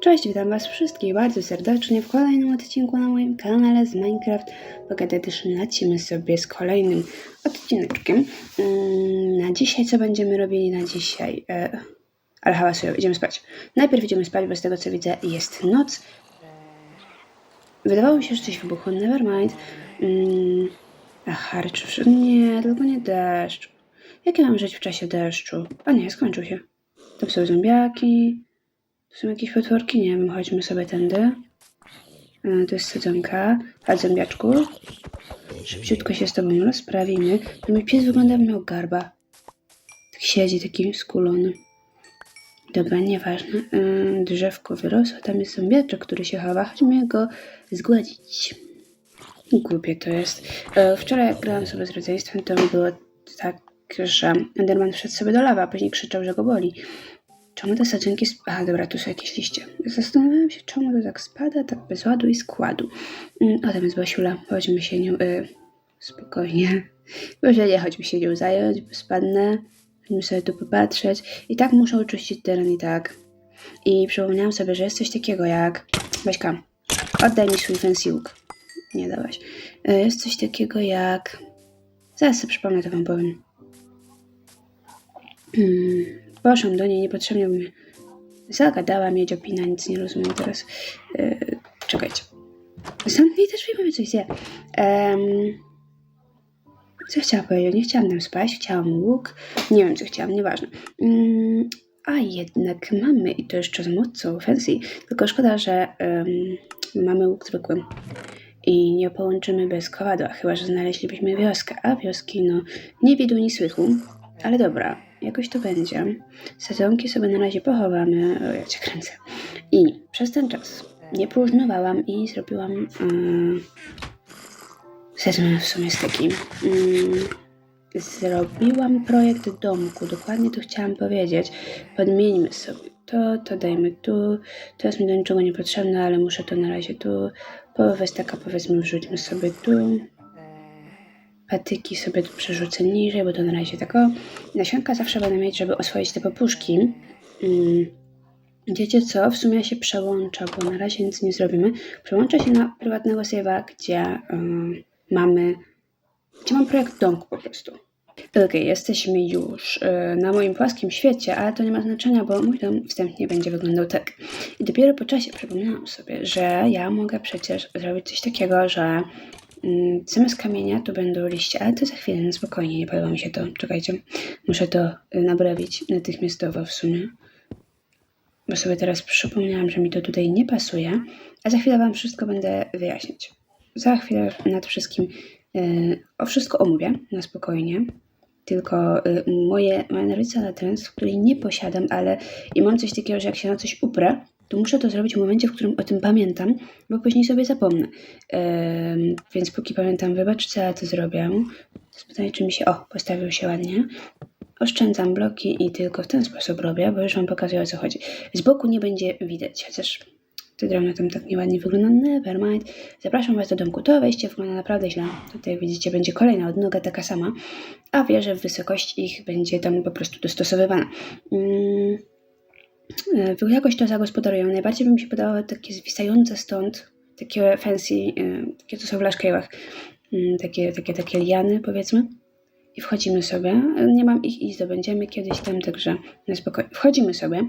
Cześć, witam Was wszystkich bardzo serdecznie w kolejnym odcinku na moim kanale z Minecraft Pogadaj też lecimy sobie z kolejnym odcineczkiem. Na dzisiaj, co będziemy robili na dzisiaj? E, ale hałasują, idziemy spać. Najpierw idziemy spać, bo z tego co widzę jest noc. Wydawało mi się, że coś wybuchło, nevermind. A harcz, nie, tylko nie deszcz. Jak ja mam żyć w czasie deszczu? A nie, skończył się. To są zombiaki. To są jakieś potworki? Nie wiem, chodźmy sobie tędy. E, To jest sadzonka. Chodź, zombiaczku. Szybciutko się z tobą rozprawimy. No mój pies wygląda jakby miał garba. Tak siedzi, taki skulony. Dobra, nieważne. E, Drzewko wyrosło, tam jest zombiaczek, który się chowa. Chodźmy go zgładzić. Głupie to jest. E, Wczoraj jak grałam sobie z rodzeństwem, to było tak, że Enderman wszedł sobie do lawa, a później krzyczał, że go boli. Czemu te sadzonki... Aha, dobra, tu są jakieś liście. Zastanawiałam się, czemu to tak spada, tak bez ładu i składu. Mm, o, tam jest Basiula. Chodźmy się nią... Y, spokojnie. Może nie, chodźmy się nią zająć, bo spadnę. Chodźmy sobie tu popatrzeć. I tak muszę oczyścić teren i tak. I przypomniałam sobie, że jest coś takiego jak... Baśka, oddaj mi swój fancy. Nie dałaś. Y, jest coś takiego jak... Zaraz sobie przypomnę, to wam powiem. Hmm, poszłam do niej, niepotrzebnie mnie zagadała, mieć opina, nic nie rozumiem teraz. Yy, czekajcie. Zamknij też mi coś zje. Um, co chciałam powiedzieć? Nie chciałam tam spać, chciałam łuk. Nie wiem, co chciałam, nieważne. Mm, a jednak mamy, i to jeszcze z mocą fancy, tylko szkoda, że em, mamy łuk zwykły. I nie połączymy bez kowadła, chyba że znaleźlibyśmy wioskę. A wioski, no, nie widu, ni słychu. Ale dobra, jakoś to będzie. Sezonki sobie na razie pochowamy. O, ja cię kręcę. I przez ten czas nie próżnowałam i zrobiłam yy, sezon w sumie z takim. Yy, zrobiłam projekt domku. Dokładnie to chciałam powiedzieć. Podmieńmy sobie to, to dajmy tu. To jest mi do niczego niepotrzebne, ale muszę to na razie tu. Połowę taka powiedzmy wrzućmy sobie tu patyki sobie przerzucę niżej, bo to na razie tako. Nasionka zawsze będę mieć, żeby oswoić te papuszki. Mm. Wiecie co? W sumie ja się przełącza, bo na razie nic nie zrobimy. Przełączę się na prywatnego save'a, gdzie mamy... Gdzie mam projekt domku po prostu. Okej, jesteśmy już y, na moim płaskim świecie, ale to nie ma znaczenia, bo mój dom wstępnie będzie wyglądał tak. I dopiero po czasie przypomniałam sobie, że ja mogę przecież zrobić coś takiego, że Zamiast kamienia to będą liście, ale to za chwilę, no spokojnie, nie podoba mi się to. Czekajcie, muszę to y, naprawić natychmiastowo w sumie. Bo sobie teraz przypomniałam, że mi to tutaj nie pasuje, a za chwilę Wam wszystko będę wyjaśnić. Za chwilę nad wszystkim, y, o wszystko omówię na spokojnie. Tylko y, moje, moja nawica na trend, której nie posiadam, ale i mam coś takiego, że jak się na coś uprę, to muszę to zrobić w momencie, w którym o tym pamiętam, bo później sobie zapomnę. Więc póki pamiętam, wybaczcie, ale to zrobię. To czy mi się... O, postawił się ładnie. Oszczędzam bloki i tylko w ten sposób robię, bo już Wam pokazuję o co chodzi. Z boku nie będzie widać, chociaż te drewno tam tak nieładnie wygląda. Never mind. Zapraszam Was do domku. To wejście wygląda naprawdę źle. Tutaj jak widzicie będzie kolejna odnoga taka sama, a wierzę w wysokość ich będzie tam po prostu dostosowywana. Mm. E, Jakoś to zagospodarują. Najbardziej by mi się podobało takie zwisające stąd, takie fancy, e, takie są w laszkejłach, takie, takie, takie liany powiedzmy. I wchodzimy sobie. E, Nie mam ich i zdobędziemy kiedyś tam, także na spokojnie. Wchodzimy sobie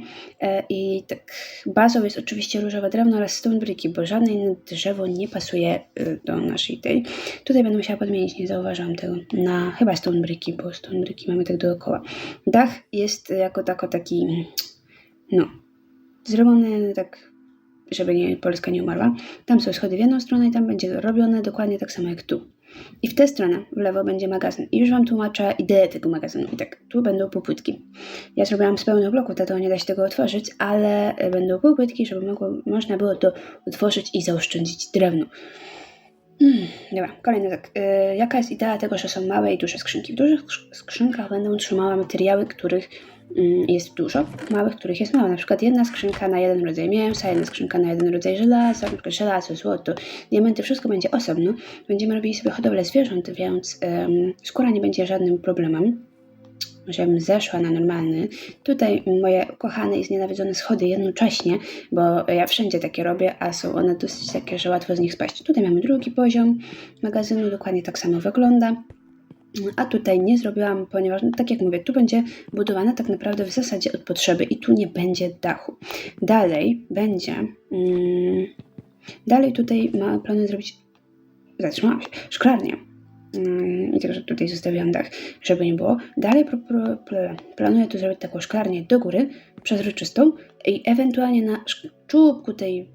i tak bazą jest oczywiście różowe drewno oraz stone bricki, bo żadne inne drzewo nie pasuje do naszej tej. Tutaj będę musiała podmienić, nie zauważyłam tego, na chyba stone bricki, bo stone bricki mamy tak dookoła. Dach jest jako tako taki no, zrobione tak, żeby nie, Polska nie umarła. Tam są schody w jedną stronę i tam będzie robione dokładnie tak samo jak tu. I w tę stronę, w lewo, będzie magazyn. I już Wam tłumaczę ideę tego magazynu. I tak, tu będą półpłytki. Ja zrobiłam z pełnych bloków, to nie da się tego otworzyć, ale będą półpłytki, żeby mogło, można było to otworzyć i zaoszczędzić drewno. Hmm, dobra, kolejny tak. Y, jaka jest idea tego, że są małe i duże skrzynki? W dużych skrz- skrzynkach będą trzymały materiały, których jest dużo, małych, których jest mało. Na przykład jedna skrzynka na jeden rodzaj mięsa, jedna skrzynka na jeden rodzaj żelaza, na przykład żelazo, złoto, diamenty, wszystko będzie osobno. Będziemy robili sobie hodowlę zwierząt, więc ym, skóra nie będzie żadnym problemem. Może ja bym zeszła na normalny. Tutaj moje kochane i znienawidzone schody jednocześnie, bo ja wszędzie takie robię, a są one dosyć takie, że łatwo z nich spaść. Tutaj mamy drugi poziom magazynu, dokładnie tak samo wygląda. A tutaj nie zrobiłam, ponieważ, no, tak jak mówię, tu będzie budowane tak naprawdę w zasadzie od potrzeby i tu nie będzie dachu. Dalej będzie. Mm, dalej tutaj ma plany zrobić. Zatrzymałam się. Szklarnię. Mm, I także tutaj zostawiłam dach, żeby nie było. Dalej pro, pro, pl- planuję tu zrobić taką szklarnię do góry, przezroczystą i ewentualnie na czubku tej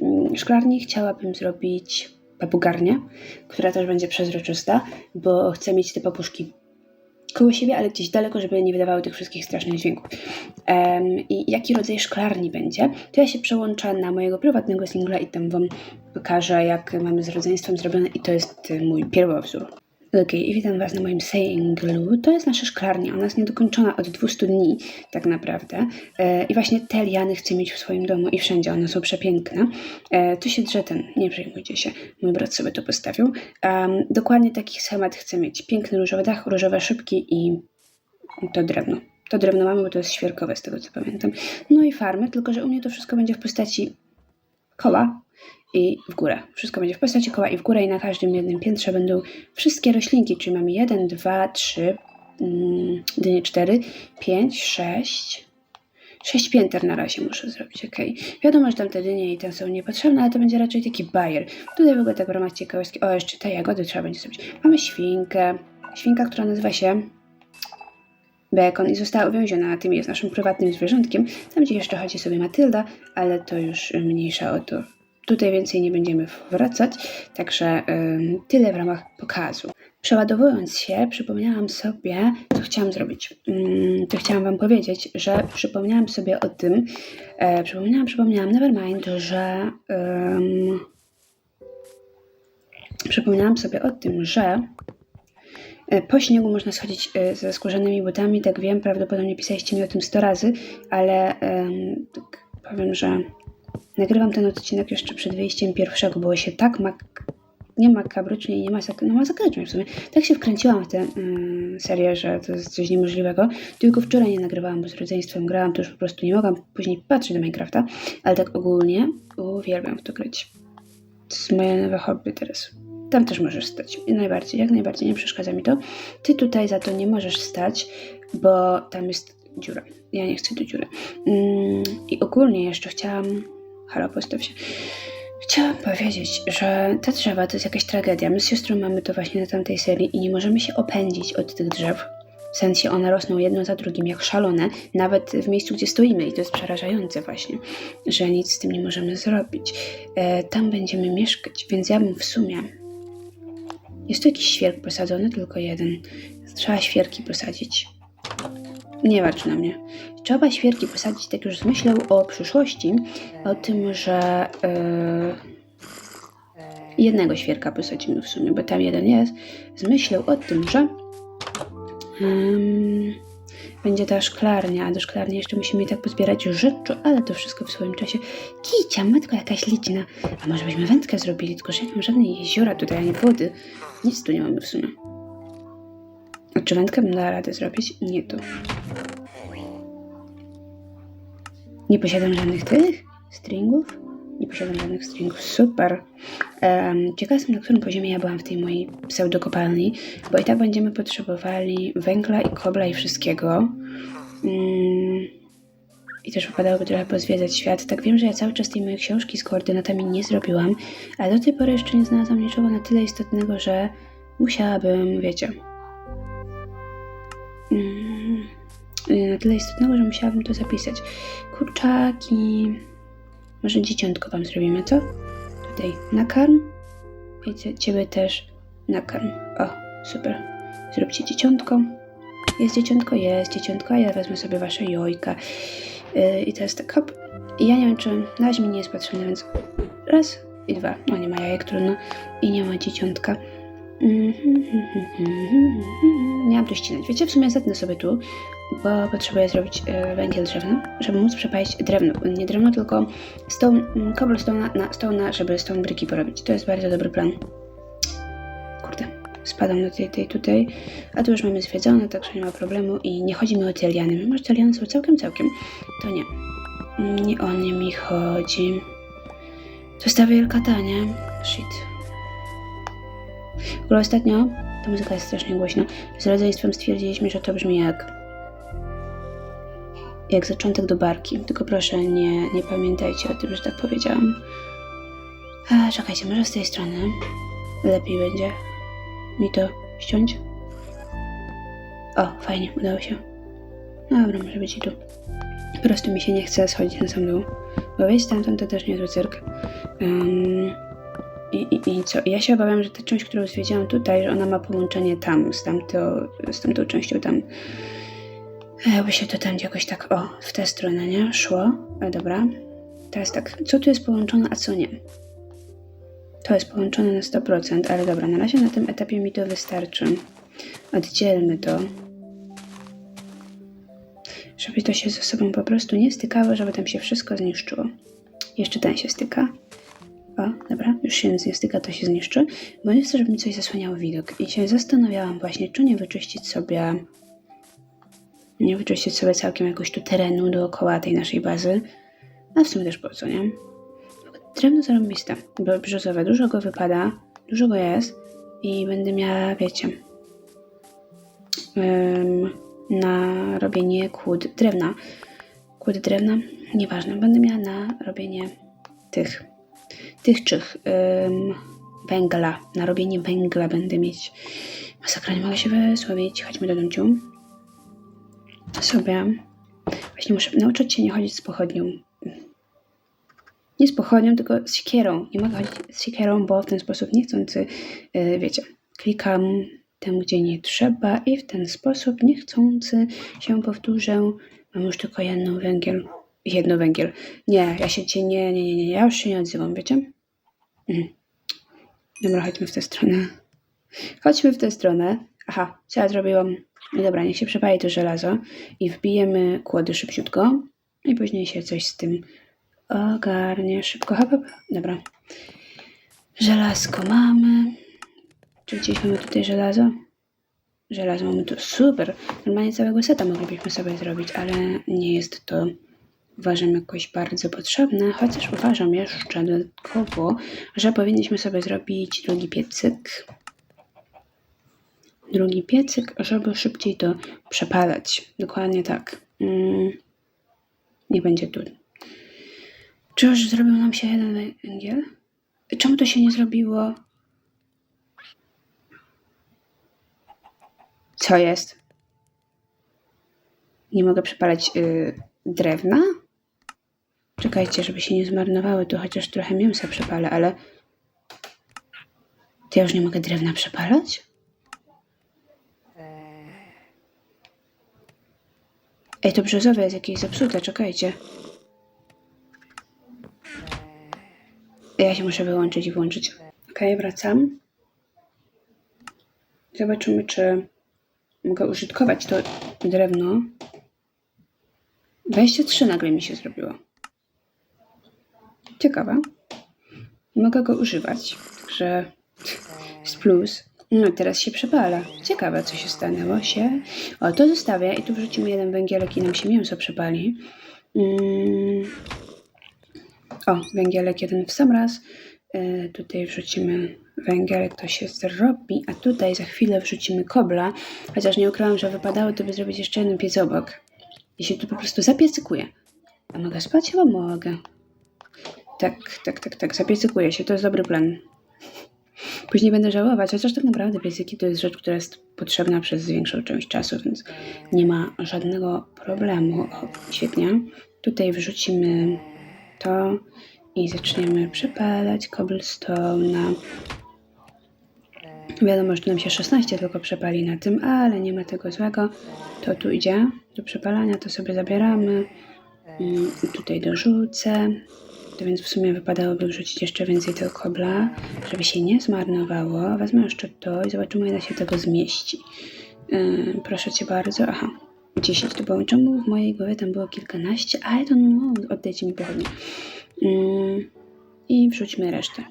mm, szklarni chciałabym zrobić papugarnię, która też będzie przezroczysta, bo chcę mieć te papuszki koło siebie, ale gdzieś daleko, żeby nie wydawały tych wszystkich strasznych dźwięków. Em, I jaki rodzaj szklarni będzie, to ja się przełączę na mojego prywatnego singla i tam Wam pokażę, jak mamy z rodzeństwem zrobione i to jest y, mój pierwowzór. Okej, i witam Was na moim singlu. To jest nasza szklarnia. Ona jest niedokończona od 200 dni, tak naprawdę. E, I właśnie te liany chcę mieć w swoim domu i wszędzie. One są przepiękne. E, tu się drze ten, nie przejmujcie się. Mój brat sobie to postawił. Dokładnie taki schemat chcę mieć. Piękny różowy dach, różowe szybki i to drewno. To drewno mamy, bo to jest świerkowe, z tego co pamiętam. No i farmy, tylko że u mnie to wszystko będzie w postaci koła i w górę. Wszystko będzie w postaci koła i w górę i na każdym jednym piętrze będą wszystkie roślinki, czyli mamy 1, 2, 3, mm, dynie 4, 5, 6, 6 pięter na razie muszę zrobić, ok. Wiadomo, że tam te dynie i tam są niepotrzebne, ale to będzie raczej taki bajer. Tutaj w ogóle tak w ciekawostki, o jeszcze te jagody trzeba będzie zrobić. Mamy świnkę, świnka, która nazywa się Bekon i została uwięziona, a tym jest naszym prywatnym zwierzątkiem. Tam gdzie jeszcze chodzi sobie Matylda, ale to już mniejsza o to. Tutaj więcej nie będziemy wracać, także tyle w ramach pokazu. Przeładowując się, przypomniałam sobie, co chciałam zrobić. To chciałam Wam powiedzieć, że przypomniałam sobie o tym, e, przypomniałam, przypomniałam, nevermind, że przypomniałam sobie o tym, że E, Po śniegu można schodzić e, ze skórzanymi butami, tak wiem, prawdopodobnie pisaliście mi o tym 100 razy, ale tak powiem, że nagrywam ten odcinek jeszcze przed wyjściem pierwszego, było się tak mak... nie makabrycznie i nie masak... no masakrycznie w sumie. Tak się wkręciłam w tę mm, serię, że to jest coś niemożliwego. Tylko wczoraj nie nagrywałam, bo z rodzeństwem grałam, to już po prostu nie mogłam później patrzeć do Minecrafta, ale tak ogólnie uwielbiam w to grać. To jest moje nowe hobby teraz. Tam też możesz stać. Najbardziej, jak najbardziej, nie przeszkadza mi to. Ty tutaj za to nie możesz stać, bo tam jest dziura. Ja nie chcę do dziury. Mm, I ogólnie jeszcze chciałam... Halo, postaw się. Chciałam powiedzieć, że te drzewa to jest jakaś tragedia. My z siostrą mamy to właśnie na tamtej serii i nie możemy się opędzić od tych drzew. W sensie one rosną jedno za drugim jak szalone, nawet w miejscu, gdzie stoimy i to jest przerażające właśnie, że nic z tym nie możemy zrobić. E, tam będziemy mieszkać, więc ja bym w sumie jest tu jakiś świerk posadzony, tylko jeden. Trzeba świerki posadzić. Nie walcz na mnie. Trzeba świerki posadzić, tak już myślał o przyszłości, o tym, że yy, jednego świerka posadzimy w sumie, bo tam jeden jest. Zmyślał o tym, że ym, będzie ta szklarnia, a do szklarni jeszcze musimy i tak pozbierać rzeczy, ale to wszystko w swoim czasie. Kicia, matko jakaś liczna. A może byśmy wędkę zrobili, tylko że nie mam żadnej jeziora tutaj, ani wody. Nic tu nie mamy w sumie. A czy bym dała radę zrobić? Nie tu. Nie posiadam żadnych tych stringów. Nie posiadam żadnych stringów. Super. Um, ciekawa jestem, na którym poziomie ja byłam w tej mojej pseudokopalni, bo i tak będziemy potrzebowali węgla i kobla i wszystkiego. Mm. I też wypadałoby trochę pozwiedzać świat. Tak wiem, że ja cały czas tej mojej książki z koordynatami nie zrobiłam, ale do tej pory jeszcze nie znalazłam niczego na tyle istotnego, że musiałabym, wiecie, na tyle istotnego, że musiałabym to zapisać. Kurczaki. Może dzieciątko wam zrobimy, co? Tutaj nakarm. I cie- ciebie też nakarm. O, super. Zróbcie dzieciątko. Jest dzieciątko? Jest dzieciątko, ja wezmę sobie wasze jojka. Yy, I teraz tak, hop. I ja nie wiem, czy na mi nie jest potrzebne, więc raz i dwa. No nie ma jajek, trudno. I nie ma dzieciątka. Mhm, Nie mam tu ścinać. Wiecie, w sumie zetnę sobie tu, bo potrzebuję zrobić e, węgiel drzewny, żeby móc przepalić drewno. Nie drewno, tylko stone, mm, cobblestone na, na, stone, żeby stone briki porobić. To jest bardzo dobry plan. Kurde, spadam do tej, tej tutaj, a tu już mamy zwiedzone, także nie ma problemu i nie chodzi mi o te liany. Mimo, że te liany są całkiem, całkiem, to nie. Nie o nie mi chodzi. To jest ta wielka ta, nie? Shit. W ogóle ostatnio ta muzyka jest strasznie głośna. Z rodzeństwem stwierdziliśmy, że to brzmi jak jak zaczątek do barki. Tylko proszę, nie, nie pamiętajcie o tym, że tak powiedziałam. A, czekajcie, może z tej strony lepiej będzie mi to ściąć. O, fajnie, udało się. Dobra, może być i tu. Po prostu mi się nie chce schodzić na sam dół. Bo wejść stamtąd to też niezły cyrk. Um, i, i, I co? Ja się obawiam, że ta część, którą zwiedziłam tutaj, że ona ma połączenie tam, z, tamto, z tamtą częścią tam. Jakby się to tam jakoś tak, o, w tę stronę, nie? Szło. E, dobra. Teraz tak, co tu jest połączone, a co nie? To jest połączone na 100%, ale dobra, na razie na tym etapie mi to wystarczy. Oddzielmy to. Żeby to się ze sobą po prostu nie stykało, żeby tam się wszystko zniszczyło. Jeszcze ten się styka. O, dobra, już się nie styka, to się zniszczy, bo nie chcę, żeby mi coś zasłaniało widok. I się zastanawiałam właśnie, czy nie wyczyścić sobie nie wyczyścić sobie całkiem jakoś tu terenu dookoła tej naszej bazy. A w sumie też po co, nie? Drewno zarąbiste, bo brzozowe, dużo go wypada, dużo go jest i będę miała, wiecie, em, na robienie kłód drewna. Kłód drewna, nieważne, będę miała na robienie tych, tych czych, em, węgla, na robienie węgla będę mieć. Masakra, nie mogę się wysłowić, chodźmy do domciu sobie. Właśnie muszę nauczyć się nie chodzić z pochodnią. Nie z pochodnią, tylko z siekierą. Nie mogę chodzić z siekierą, bo w ten sposób niechcący, yy, wiecie, klikam tam, gdzie nie trzeba i w ten sposób niechcący się powtórzę. Mam już tylko jedną węgiel. Jedno węgiel. Nie, ja się cię nie, nie, nie, nie, ja już się nie odzywam, wiecie? Mhm. Dobra, chodźmy w tę stronę. Chodźmy w tę stronę. Aha, co ja zrobiłam? No dobra, niech się przepali to żelazo i wbijemy kłody szybciutko i później się coś z tym ogarnie szybko. Hop, hop. Dobra. Żelazko mamy. Czy gdzieś mamy tutaj żelazo? Żelazo mamy tu. Super. Normalnie całego seta moglibyśmy sobie zrobić, ale nie jest to uważam jakoś bardzo potrzebne, chociaż uważam jeszcze dodatkowo, że powinniśmy sobie zrobić drugi piecyk drugi piecyk, żeby szybciej to przepalać. Dokładnie tak. Mm, nie będzie tu. Czy już zrobił nam się jeden węgiel? Czemu to się nie zrobiło? Co jest? Nie mogę przepalać yy, drewna? Czekajcie, żeby się nie zmarnowały, to chociaż trochę mięsa przepalę, ale... To ja już nie mogę drewna przepalać? Ej, to brzozowe jest jakieś zepsute, czekajcie. Ja się muszę wyłączyć i włączyć. Okej, wracam. Zobaczymy, czy mogę użytkować to drewno. 23 nagle mi się zrobiło. Ciekawe. Mogę go używać, także jest plus. No teraz się przepala. Ciekawe, co się stanęło się. O, to zostawię i tu wrzucimy jeden węgielek i nam się mięso przepali. Mm. O, węgielek jeden w sam raz. E, tutaj wrzucimy węgielek, to się zrobi, a tutaj za chwilę wrzucimy kobla. Chociaż nie ukrywam, że wypadało to by zrobić jeszcze jeden piec obok. I się tu po prostu zapiecykuje. A mogę spać? Chyba mogę. Tak, tak, tak, tak, zapiecykuje się. To jest dobry plan. Później będę żałować, chociaż tak naprawdę piecyki to jest rzecz, która jest potrzebna przez większą część czasu, więc nie ma żadnego problemu. O, świetnie. Tutaj wrzucimy to i zaczniemy przepalać cobblestone. Wiadomo, że nam się 16 tylko przepali na tym, ale nie ma tego złego. To tu idzie do przepalania, to sobie zabieramy. Mm, I tutaj dorzucę. Więc w sumie wypadałoby wrzucić jeszcze więcej tego kobla, żeby się nie zmarnowało. Wezmę jeszcze to i zobaczymy, ile się tego zmieści. Yy, proszę Cię bardzo. Aha, 10 to było. Czemu w mojej głowie tam było kilkanaście? Ale to no, oddajcie mi pochodnie. Yy, I wrzućmy resztę.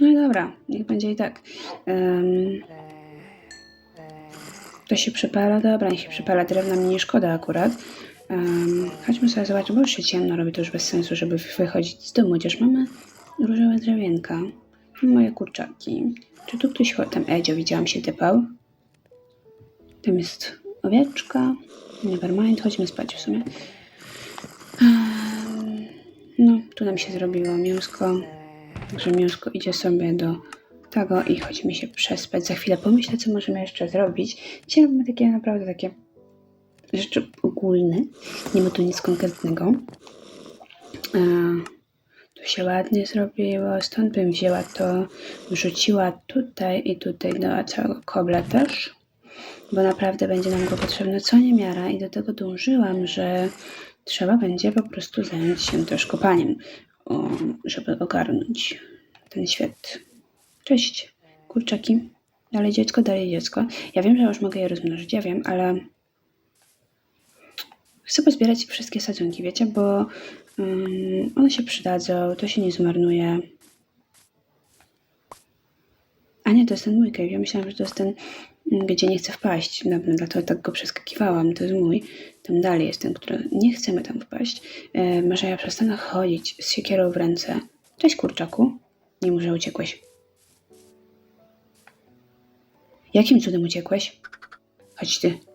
No i dobra, niech będzie i tak. Yy, To się przypala? Dobra, niech się przypala. Drewna mi nie szkoda akurat. Um, chodźmy sobie zobaczyć, bo już się ciemno robi, to już bez sensu, żeby wychodzić z domu, chociaż mamy różowe drewienka. Moje kurczaki. Czy tu ktoś chodzi? Tam Edzio, widziałam się typał. Tam jest owieczka. Nevermind, chodźmy spać w sumie. Em, No, tu nam się zrobiło mięsko. Także mięsko idzie sobie do tego i chodźmy się przespać. Za chwilę pomyślę, co możemy jeszcze zrobić. Dzisiaj robimy takie naprawdę takie rzeczy ogólne. Nie ma tu nic konkretnego. E, tu się ładnie zrobiło, stąd bym wzięła to, wrzuciła tutaj i tutaj do całego kobla też, bo naprawdę będzie nam go potrzebne co niemiara i do tego dążyłam, że trzeba będzie po prostu zająć się też kopaniem, o, żeby ogarnąć ten świat. Cześć, kurczaki. Dalej dziecko, dalej dziecko. Ja wiem, że już mogę je rozmnożyć, ja wiem, ale chcę pozbierać wszystkie sadzonki, wiecie, bo um, one się przydadzą, to się nie zmarnuje. A nie, to jest ten mój cave. Ja myślałam, że to jest ten, mm, gdzie nie chcę wpaść. No, no, dlatego tak go przeskakiwałam. To jest mój. Tam dalej jest ten, który nie chcemy tam wpaść. E, może ja przestanę chodzić z siekierą w ręce. Cześć, kurczaku. Nie może uciekłeś. Jakim cudem uciekłeś? Chodź ty.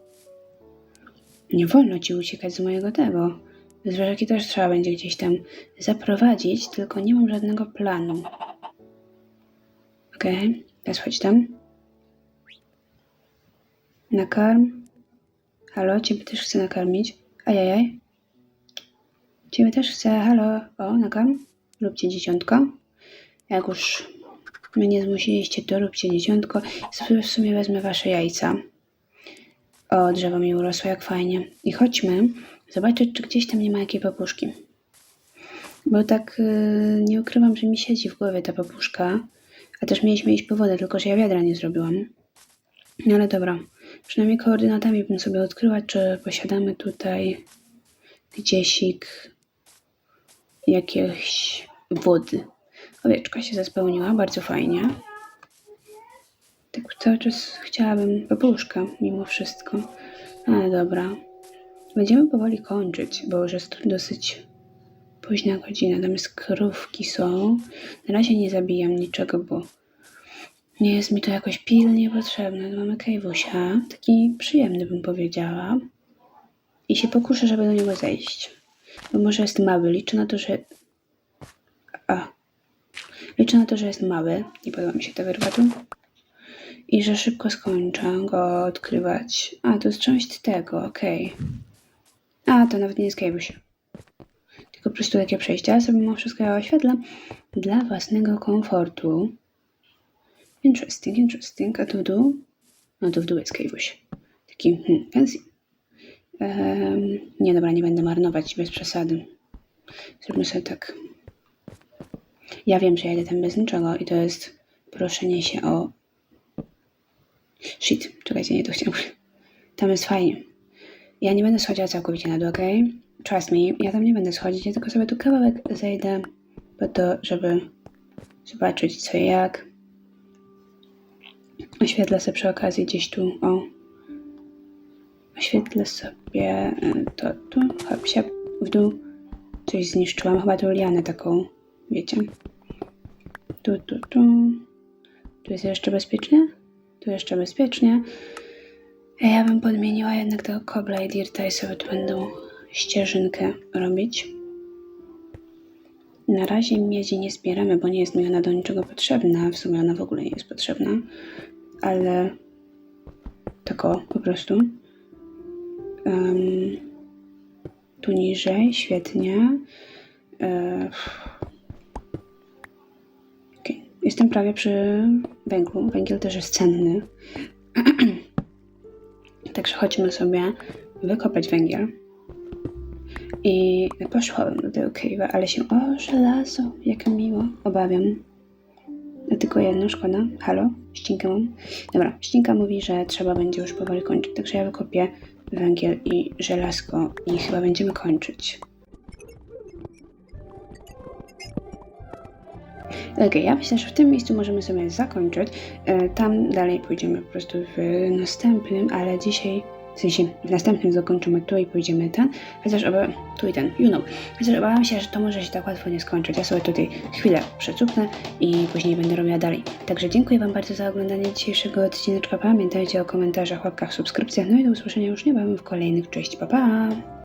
Nie wolno ci uciekać z mojego tego. Zwierzaki też trzeba będzie gdzieś tam zaprowadzić, tylko nie mam żadnego planu. Okej, teraz chodź tam. Nakarm. Halo, ciebie też chcę nakarmić. Ajajaj. Ciebie też chcę, halo. O, nakarm. Róbcie dzieciątko. Jak już mnie nie zmusiliście, to róbcie dzieciątko. Sobie w sumie wezmę wasze jajca. O, drzewo mi urosło, jak fajnie. I chodźmy zobaczyć, czy gdzieś tam nie ma jakiej papuszki. Bo tak yy, nie ukrywam, że mi siedzi w głowie ta papuszka. A też mieliśmy iść po wodę, tylko że ja wiadra nie zrobiłam. No ale dobra. Przynajmniej koordynatami bym sobie odkryła, czy posiadamy tutaj gdziesik jakiejś wody. Owieczka się zaspełniła, bardzo fajnie. Tak cały czas chciałabym papuszka mimo wszystko. Ale dobra. Będziemy powoli kończyć, bo już jest dosyć późna godzina. Jest krówki są. Na razie nie zabijam niczego, bo nie jest mi to jakoś pilnie potrzebne. Tu mamy kajwusia. Taki przyjemny bym powiedziała. I się pokuszę, żeby do niego zejść. Bo może jest mały. Liczę na to, że... A. Liczę na to, że jest mały. Nie podoba mi się ta wyrwa tu. I że szybko skończę go odkrywać. A, to jest część tego, okej. A, to nawet nie jest kajwuś. Tylko po prostu takie przejście. Ja sobie mimo wszystko ja oświetlę dla własnego komfortu. Interesting, interesting. A tu w dół? No to w dół jest kajwuś. Taki hmm, fancy. Em, nie, dobra, nie będę marnować bez przesady. Zróbmy sobie tak. Ja wiem, że ja idę tam bez niczego i to jest proszenie się o... Shit, czekajcie, nie to chciałam. Tam jest fajnie. Ja nie będę schodziła całkowicie na dół, okej? Trust me, ja tam nie będę schodzić, ja tylko sobie tu kawałek zejdę po to, żeby zobaczyć co i jak. Oświetlę sobie przy okazji gdzieś tu, o. Oświetlę sobie y, to tu, hop, siap, w dół. Coś zniszczyłam, chyba tą lianę taką, wiecie. Tu, tu, tu. Tu jest jeszcze bezpiecznie? Tu jeszcze bezpiecznie. Ja bym podmieniła jednak tego kobla i dirta i sobie tu będą ścieżynkę robić. Na razie miedzi nie zbieramy, bo nie jest mi ona do niczego potrzebna. W sumie ona w ogóle nie jest potrzebna. Ale tak o, po prostu. Em, tu niżej, świetnie. E. Jestem prawie przy węglu. Węgiel też jest cenny. Także chodźmy sobie wykopać węgiel. I poszłabym do tego cave'a, ale się... O, żelazo! Jak miło. Obawiam. Tylko jedno, szkoda. Halo? Ścinkę mam? Dobra, ścinka mówi, że trzeba będzie już powoli kończyć. Także ja wykopię węgiel i żelazko i chyba będziemy kończyć. Okej, ja myślę, że w tym miejscu możemy sobie zakończyć. E, Tam dalej pójdziemy po prostu w następnym, ale dzisiaj, w sensie w następnym zakończymy tu i pójdziemy ten, chociaż oba, tu i ten, you know. Chociaż obawiam się, że to może się tak łatwo nie skończyć. Ja sobie tutaj chwilę przecupnę i później będę robiła dalej. Także dziękuję Wam bardzo za oglądanie dzisiejszego odcineczka. Pamiętajcie o komentarzach, łapkach, subskrypcjach. No i do usłyszenia już niebawem w kolejnych. Cześć, pa pa!